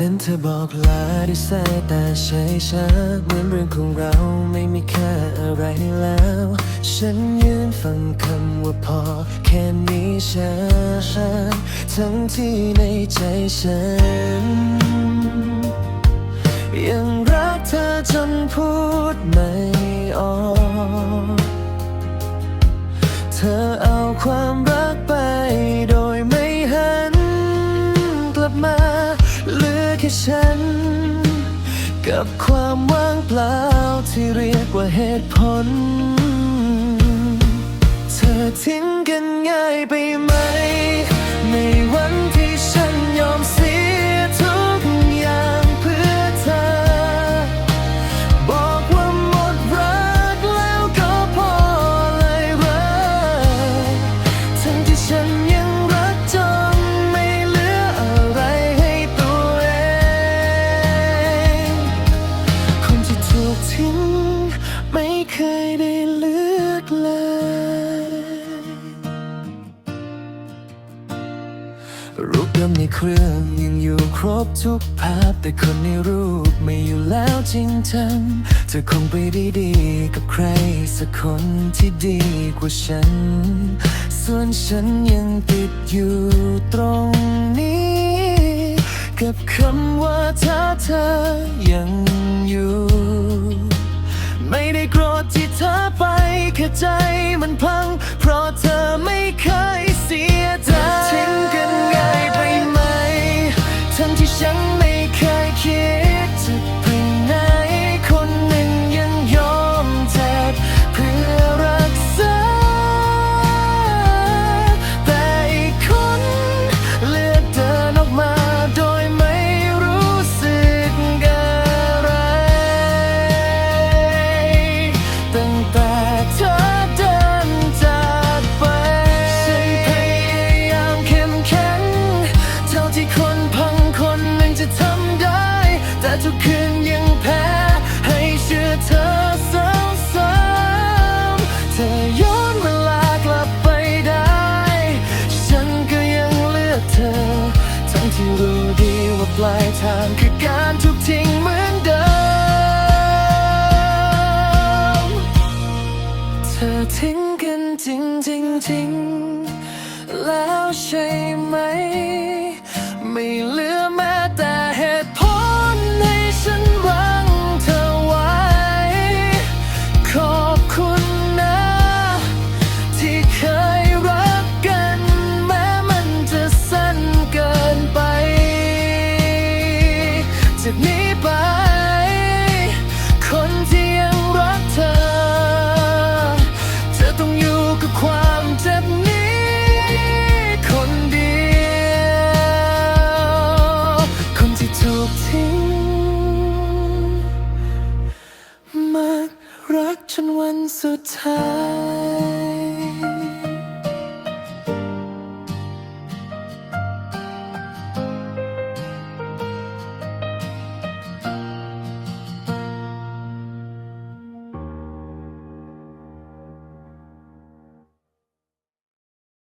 นั้นเธอบอกลาด้วยสายตาเฉยชาเหมือนเรื่องของเราไม่มีค่าอะไรแล้ว ฉันยืนฟังคำว่าพอแค่นี้ฉันทั้งที่ในใจฉัน ยังรักเธอจนพูดไม่ออก เธอเอาความรักไปโดยไม่หันกลับมาลื แค่ฉัน กับความว่างเปล่าที่เรียกว่าเหตุผล เลือกเลย รูปเดิมในเครื่องยังอยู่ครบทุกภาพ แต่คนในรูปไม่อยู่แล้วจริงจังเธอคงไปได้ดีกับใครสักคนที่ดีกว่าฉัน ส่วนฉันยังติดอยู่ตรงนี้ กับคำว่าถ้าเธอยังอยู่ ดที่เธอไปแค่ใจมันพัง เพราะเธอไม่เคยเสียใจทิ้งกันง่ายไปไหม ทั้งที่ฉัน ทางคือการทุกทิ้งเหมือนเดิม เธอทิ้งกันจริงจริงจริงแล้วใช่ไหม สุดท้าย